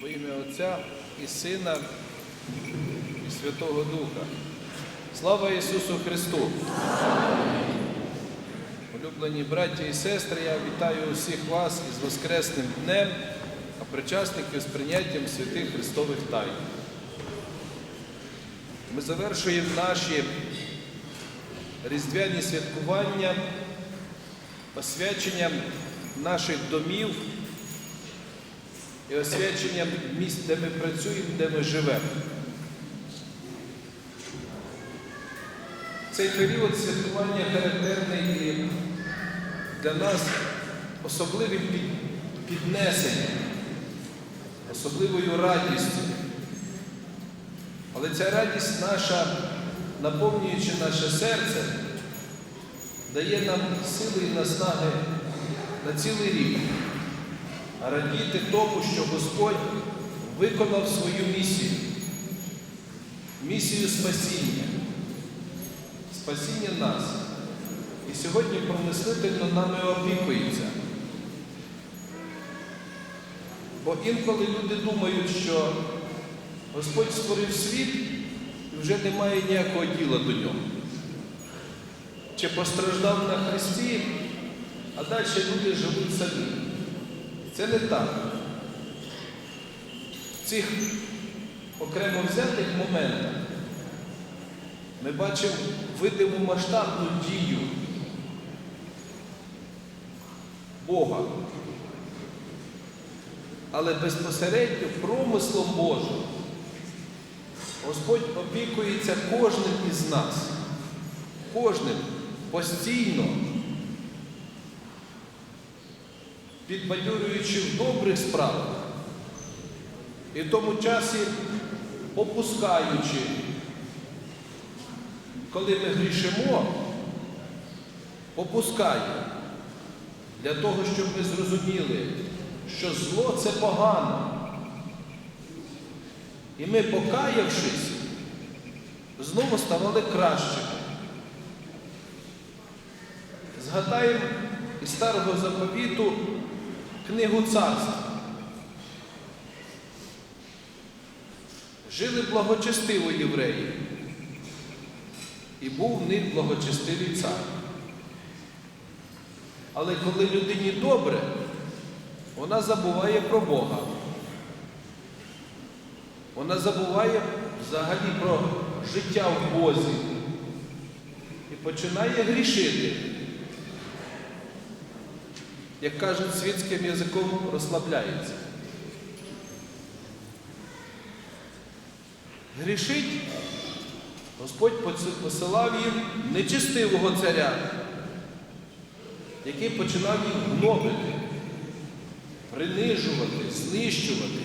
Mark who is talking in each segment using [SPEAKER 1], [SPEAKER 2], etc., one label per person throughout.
[SPEAKER 1] Во ім'я Отця і Сина і Святого Духа. Слава Ісусу Христу! Улюблені браті і сестри, я вітаю усіх вас із Воскресним днем, а причасників з прийняттям святих Христових тайн. Ми завершуємо наші різдвяні святкування освяченням наших домів і освяченням місць, де ми працюємо, де ми живемо. Цей період святкування характерний і для нас особливим піднесенням, особливою радістю. Але ця радість наша, наповнюючи наше серце, дає нам сили і наснаги на цілий рік радіти тому, що Господь виконав свою місію, місію спасіння, спасіння нас. І сьогодні промислительно нами опікується. Бо інколи люди думають, що Господь створив світ і вже немає ніякого діла до нього. Чи постраждав на Христі, а далі люди живуть самі. Це не так. В цих окремо взятих моментах ми бачимо видиму масштабну дію Бога. Але безпосередньо промислом Божим Господь опікується кожним із нас, кожним постійно, підбадьорюючи в добрих справах і в тому часі попускаючи, коли ми грішимо, попускає для того, щоб ми зрозуміли, що зло це погано. І ми, покаявшись, знову ставали кращими. Згадаємо із старого заповіту книгу царств. Жили благочестиво євреї, і був в них благочестивий цар. Але коли людині добре, вона забуває про Бога. Вона забуває взагалі про життя в Бозі і починає грішити. Як кажуть світським язиком, розслабляється. Грішить, Господь посилав їм нечистивого царя, який починав їх гнобити, принижувати, знищувати.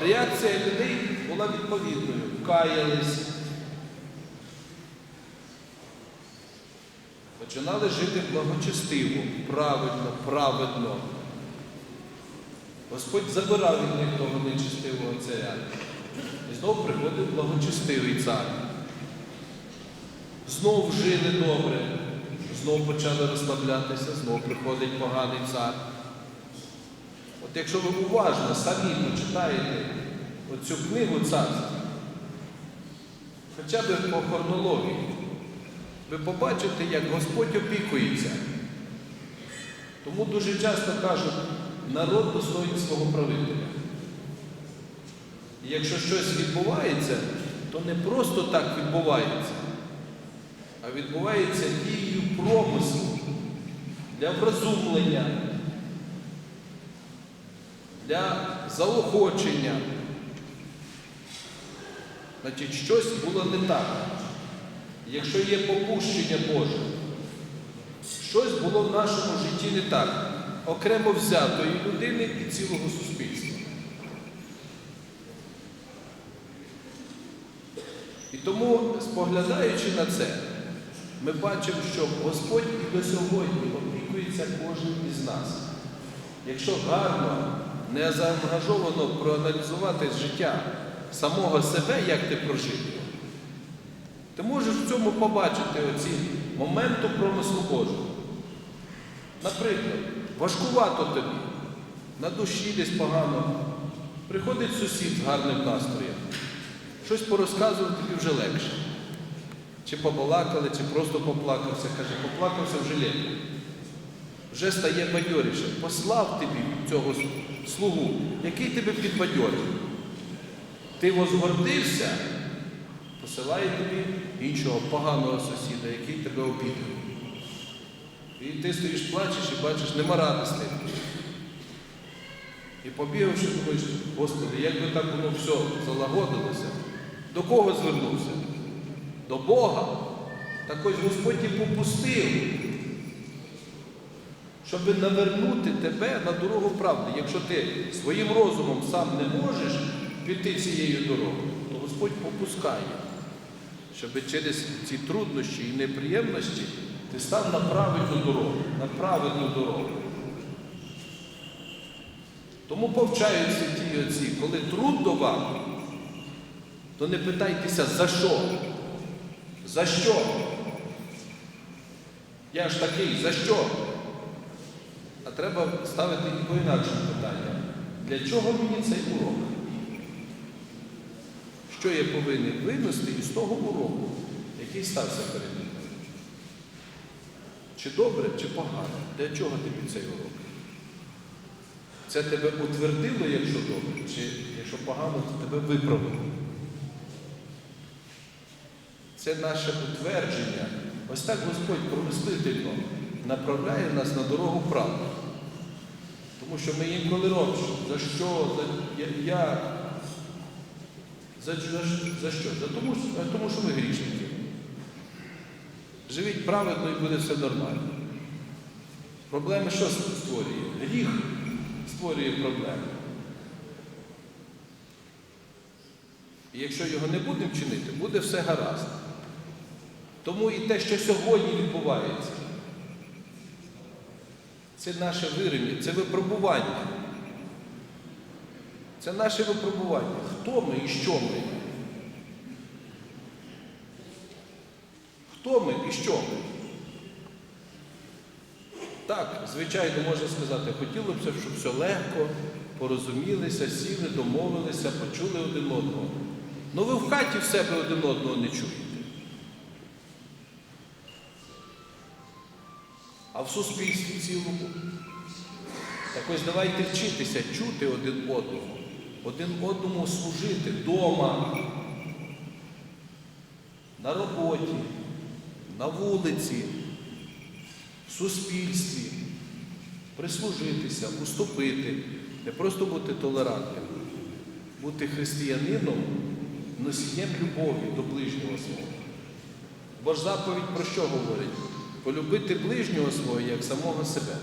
[SPEAKER 1] Реакція людей була відповідною. Каялись. Починали жити благочестиво, правильно, праведно. Господь забирав від них того нечистивого царя. І знову приходив благочестивий цар. Знов жили добре, знов почали розслаблятися, знов приходить поганий цар. От якщо ви уважно самі почитаєте оцю книгу царства, хоча б по хронології, ви побачите, як Господь опікується. Тому дуже часто кажуть, народ достоїть свого правителя. І якщо щось відбувається, то не просто так відбувається, а відбувається дією промислу для вразумлення для заохочення. Значить, щось було не так. Якщо є попущення Боже, щось було в нашому житті не так, окремо взятої людини і цілого суспільства. І тому, споглядаючи на це, ми бачимо, що Господь і до сьогодні опікується кожним із нас. Якщо гарно, не заангажовано проаналізувати життя самого себе, як ти прожив, ти можеш в цьому побачити оці моменту промислу Божого. Наприклад, важкувато тобі. на душі десь погано. Приходить сусід з гарним настроєм. Щось порозказував, тобі вже легше. Чи побалакали, чи просто поплакався. Каже, поплакався вже легко. Вже стає бадьоріше. Послав тобі цього слугу, який тебе підбадьорив. Ти возгордився, посилає тобі іншого поганого сусіда, який тебе обідав. І ти стоїш, плачеш і бачиш, нема радості. І побігавши, думаєш, Господи, як би так воно все залагодилося, до кого звернувся? До Бога. Так ось Господь і попустив, щоб навернути тебе на дорогу правди. Якщо ти своїм розумом сам не можеш піти цією дорогою, Господь попускає, щоб через ці труднощі і неприємності ти став на правильну дорогу, на правильну дорогу. Тому повчаються ті отці, коли трудно вам, то не питайтеся за що. За що? Я ж такий, за що? А треба ставити і по-інакшому питання. Для чого мені цей урок? Що я повинен винести із того уроку, який стався перед мною? Чи добре, чи погано? Для чого тобі цей урок? Це тебе утвердило, якщо добре, чи якщо погано, то тебе виправило. Це наше утвердження. Ось так Господь промислительно направляє нас на дорогу правди. Тому що ми інколи робимо, за що, за я- як, за, за, що? За тому, за тому, що ми грішники. Живіть праведно і буде все нормально. Проблеми що створює? Гріх створює проблеми. І якщо його не будемо чинити, буде все гаразд. Тому і те, що сьогодні відбувається, це наше вирим'я, це випробування. Це наше випробування. Хто ми і що ми? Хто ми і що ми? Так, звичайно, можна сказати, хотілося б, щоб все легко, порозумілися, сіли, домовилися, почули один одного. Ну ви в хаті в себе один одного не чуєте. А в суспільстві цілому. Так ось давайте вчитися чути один одного, один одному служити вдома, на роботі, на вулиці, в суспільстві, прислужитися, уступити, не просто бути толерантним, бути християнином, носієм любові до ближнього свого. Бо ж заповідь про що говорить? Полюбити ближнього свого як самого себе.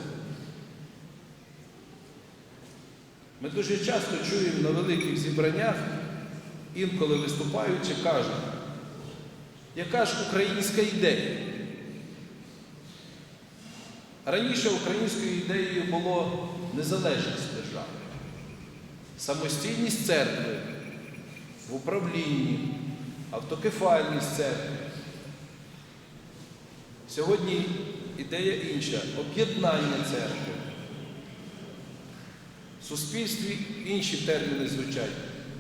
[SPEAKER 1] Ми дуже часто чуємо на великих зібраннях, інколи виступаючи, кажуть, яка ж українська ідея? Раніше українською ідеєю було незалежність держави, самостійність церкви в управлінні, автокефальність церкви. Сьогодні ідея інша об'єднання церкви. В суспільстві інші терміни звучать,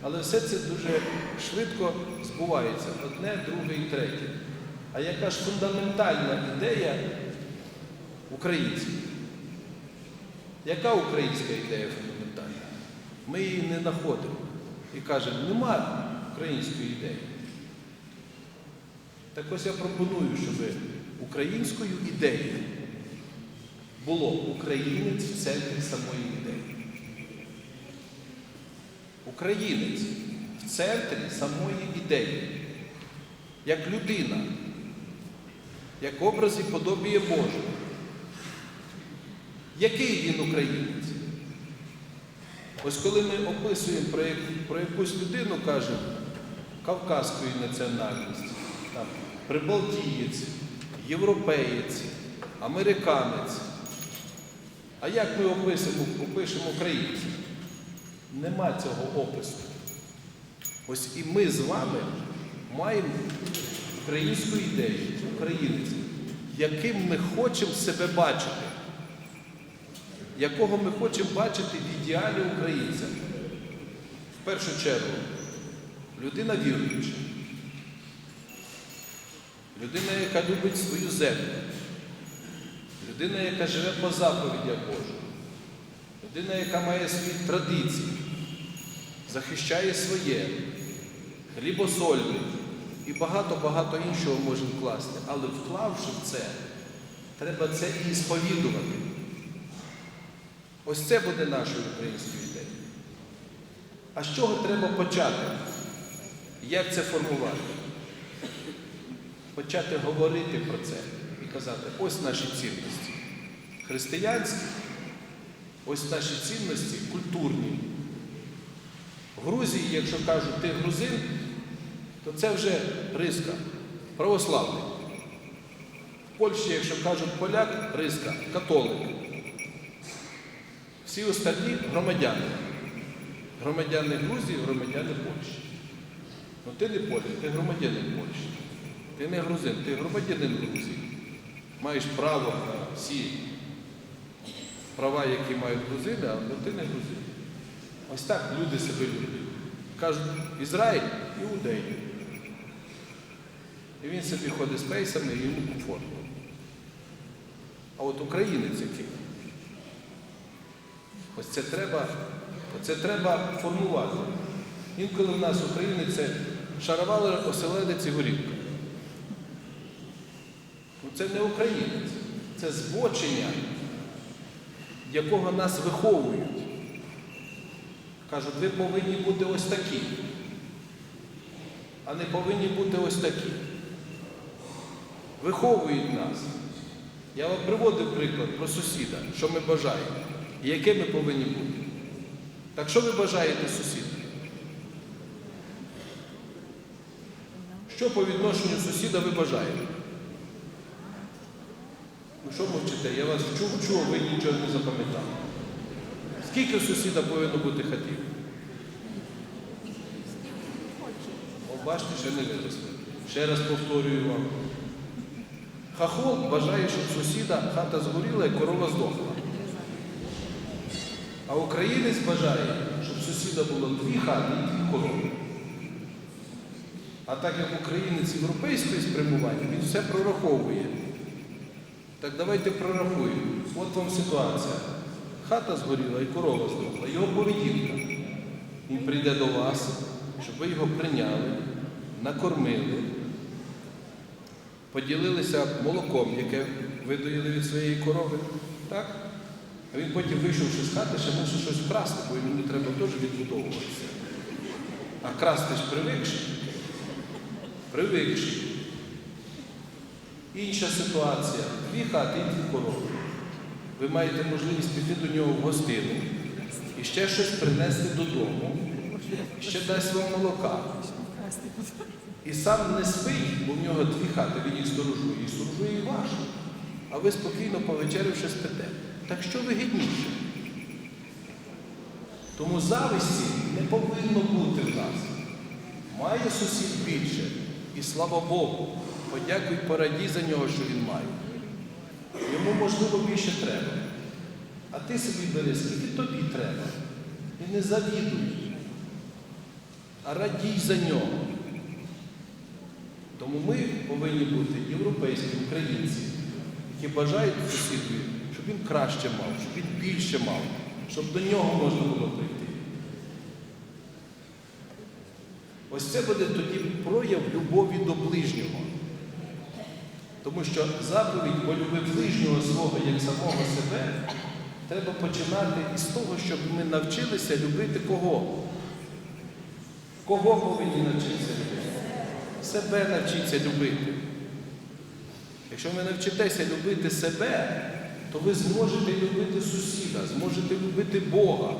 [SPEAKER 1] але все це дуже швидко збувається одне, друге і третє. А яка ж фундаментальна ідея українців? Яка українська ідея фундаментальна? Ми її не знаходимо і кажемо, нема української ідеї. Так ось я пропоную, щоб українською ідеєю було українець в центрі самої ідеї. Українець в центрі самої ідеї, як людина, як образ і подобіє Божого. Який він українець? Ось коли ми описуємо про, про якусь людину, кажемо кавказької національності, там, прибалтієць, європеєць, американець. А як ми описуємо, опишемо українців? Нема цього опису. Ось і ми з вами маємо українську ідею, українець, яким ми хочемо себе бачити. якого ми хочемо бачити в ідеалі українця. В першу чергу, людина віруюча, людина, яка любить свою землю, людина, яка живе по заповідях Божих, людина, яка має свої традиції, захищає своє, хлібосольний і багато-багато іншого може вкласти. Але вклавши в це, треба це і сповідувати. Ось це буде нашою українською ідеєю. А з чого треба почати? Як це формувати? Почати говорити про це і казати, ось наші цінності. Християнські, ось наші цінності культурні. В Грузії, якщо кажуть, ти грузин, то це вже риска, православний. В Польщі, якщо кажуть поляк, риска, католик. Всі остальні громадяни. Громадяни Грузії, громадяни Польщі. Ну ти не поляк, ти громадянин Польщі. Ти не грузин, ти громадянин Грузії. Маєш право на всі права, які мають грузини, але ти не грузин. Ось так люди себе люблять. Кажуть, Ізраїль іудей. І він собі ходить з пейсами і йому комфортно. А от українець який. Ось це треба, це треба формувати. Інколи в нас українець це шаровали оселедець і горілка. Ну, це не українець, це збочення, якого нас виховують. Кажуть, ви повинні бути ось такі, а не повинні бути ось такі. Виховують нас. Я вам приводив приклад про сусіда, що ми бажаємо і яке ми повинні бути. Так що ви бажаєте сусіду? Що по відношенню сусіда ви бажаєте? Ну що мовчите? Я вас вчу, а ви нічого не запам'ятали. Скільки сусіда повинно бути хатів? Бачите, ще не виросли. Ще раз повторюю вам. Хахол бажає, щоб сусіда хата згоріла і корова здохла. А українець бажає, щоб сусіда було дві хати і дві корови. А так як українець європейської спрямування, він все прораховує. Так давайте прорахуємо. От вам ситуація. Хата згоріла і корова здохла. Його поведінка. Він прийде до вас, щоб ви його прийняли, накормили, поділилися молоком, яке видоїли від своєї корови. Так? А він потім, вийшовши з хати, ще мусить щось вкрасти, бо йому треба теж відбудовуватися. А красти ж привикши. Привикши. Інша ситуація. Дві хати і дві корови. Ви маєте можливість піти до нього в гостину і ще щось принести додому, ще дасть вам молока. І сам не спить, бо в нього дві хати, він їх сторожує, і сторожує і вашу. А ви спокійно повечерявши спите. Так що вигідніше? Тому зависті не повинно бути в нас. Має сусід більше. І слава Богу, подякуй, порадій за нього, що він має. Йому, можливо, більше треба. А ти собі бери, скільки тобі треба. І не завідуй, а радій за нього. Тому ми повинні бути європейські українці, які бажають сусідові, щоб він краще мав, щоб він більше мав, щоб до нього можна було прийти. Ось це буде тоді прояв любові до ближнього. Тому що заповідь полюби ближнього свого як самого себе треба починати із того, щоб ми навчилися любити кого? Кого повинні навчитися любити? Себе навчіться любити. Якщо ви навчитеся любити себе, то ви зможете любити сусіда, зможете любити Бога.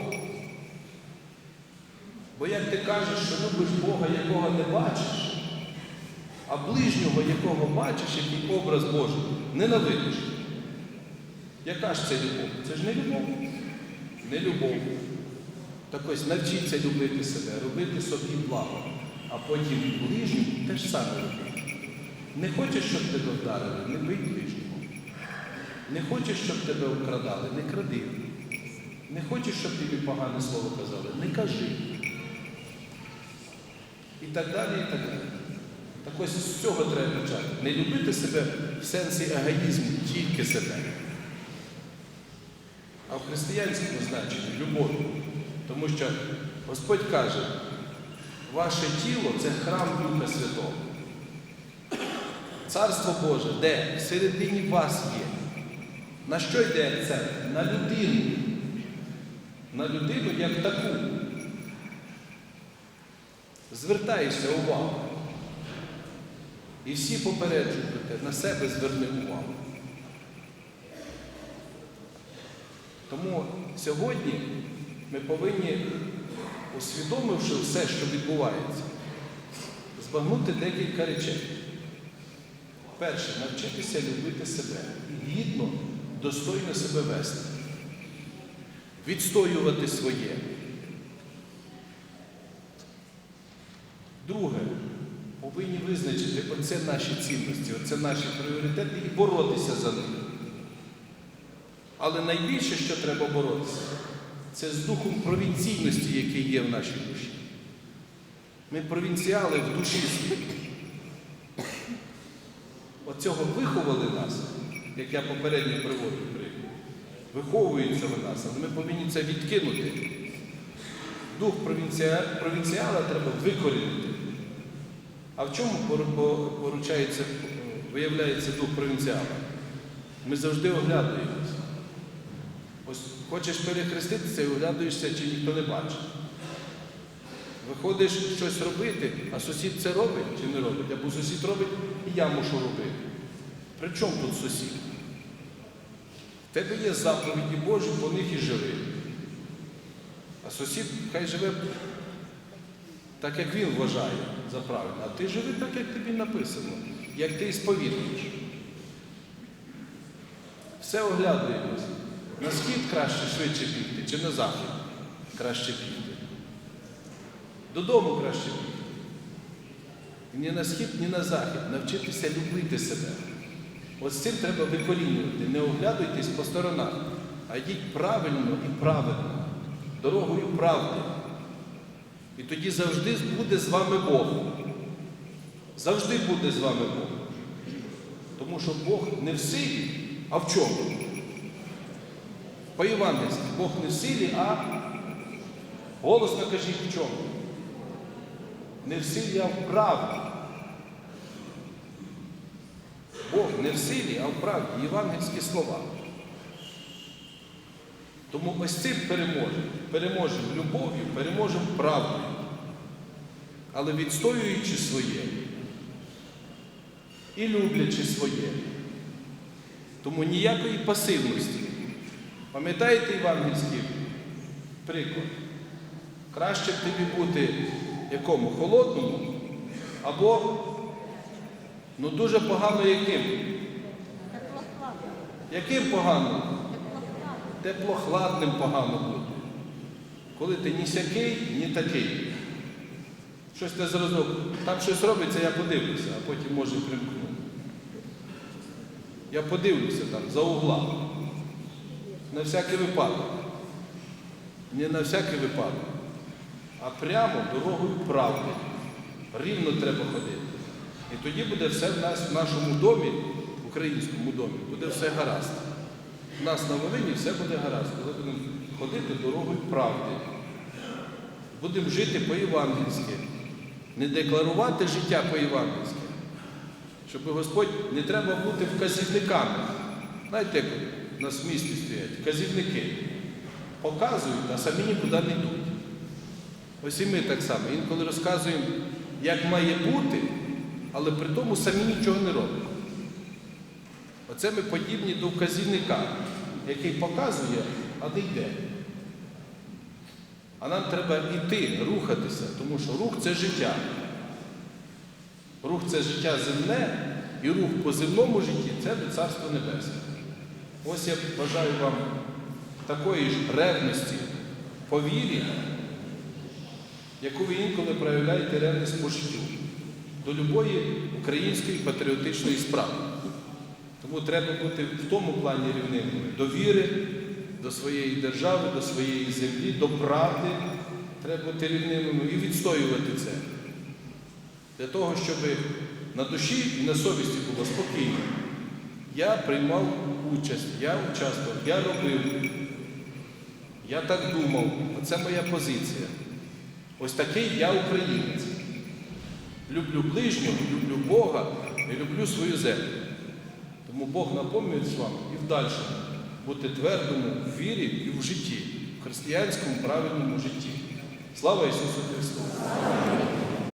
[SPEAKER 1] Бо як ти кажеш, що любиш Бога, якого не бачиш, а ближнього, якого бачиш, який образ Божий, ненавидиш. Яка ж це любов? Це ж не любов. Не любов. Так ось навчіться любити себе, робити собі благо, а потім ближньому теж саме робити. Не хочеш, щоб тебе вдарили, не бий ближнього. Не хочеш, щоб тебе вкрадали, не кради. Не хочеш, щоб тобі погане слово казали? Не кажи. І так далі, і так далі. Так ось з цього треба почати. Не любити себе в сенсі егоїзму, тільки себе. А в християнському значенні любові. Тому що Господь каже, ваше тіло це храм Духа Святого. Царство Боже, де всередині вас є. На що йде акцент? На людину. На людину як таку. Звертаєшся увагу. І всі попереджують на себе зверни увагу. Тому сьогодні ми повинні, усвідомивши все, що відбувається, збагнути декілька речей. Перше, навчитися любити себе гідно, достойно себе вести, відстоювати своє. Друге, повинні визначити оце наші цінності, оце наші пріоритети і боротися за них. Але найбільше, що треба боротися, це з духом провінційності, який є в нашій душі. Ми провінціали в душі своїй. Оцього виховали нас, як я попередньо приводив приклад. Виховується в нас, але ми повинні це відкинути. Дух провінціала треба викорінити. А в чому поручається, виявляється дух провінціала? Ми завжди оглядуємося. Ось хочеш перехреститися і оглядуєшся, чи ніхто не бачить. Виходиш щось робити, а сусід це робить чи не робить? Або сусід робить, і я мушу робити. При чому тут сусід? В тебе є заповіді Божі, по них і живи. А сусід хай живе так, як він вважає за правильне, а ти живи так, як тобі написано, як ти сповідуєш. Все оглядуємося. На схід краще швидше бігти, чи на захід краще бігти. Додому краще бігти. Ні на схід, ні на захід. Навчитися любити себе. Ось цим треба викорінювати. Не оглядуйтесь по сторонах, а йдіть правильно і правильно, дорогою правди. І тоді завжди буде з вами Бог. Завжди буде з вами Бог. Тому що Бог не в силі, а в чому? По Євангельськи Бог не в силі, а голосно кажіть в чому? Не в силі, а в правді. Бог не в силі, а в правді. Євангельські слова. Тому ось цим переможемо. Переможемо любов'ю, переможемо правдою. Але відстоюючи своє і люблячи своє. Тому ніякої пасивності. Пам'ятаєте євангельський приклад? Краще б тобі бути якому? Холодному або ну дуже погано яким? Яким погано? Теплохладним погано бути. Коли ти ні сякий, ні такий. Щось не зрозумів. Там щось робиться, я подивлюся, а потім може примкну. Я подивлюся там за угла. На всякий випадок. Не на всякий випадок. А прямо дорогою правди. Рівно треба ходити. І тоді буде все в нас в нашому домі, в українському домі, буде все гаразд. У нас на Волині все буде гаразд, коли будемо ходити дорогою правди. Будемо жити по-євангельськи. Не декларувати життя по-євангельськи. Щоб Господь не треба бути вказівниками. Знаєте, як у нас в місті стоять вказівники. Показують, а самі нікуди не йдуть. Ось і ми так само. Інколи розказуємо, як має бути, але при тому самі нічого не робимо. Оце ми подібні до вказівника, який показує, а не йде. А нам треба йти, рухатися, тому що рух це життя. Рух це життя земне, і рух по земному житті це до Царства Небесне. Ось я бажаю вам такої ж ревності по вірі, яку ви інколи проявляєте ревність по життю, до любої української патріотичної справи. Тому треба бути в тому плані рівними до віри, до своєї держави, до своєї землі, до правди. Треба бути рівними і відстоювати це. Для того, щоб на душі і на совісті було спокійно. Я приймав участь, я участвував, я робив. Я так думав, оце моя позиція. Ось такий я українець. Люблю ближнього, люблю Бога і люблю свою землю. Тому Бог напомнить вам і в дальшому бути твердому в вірі і в житті, в християнському правильному житті. Слава Ісусу Христу!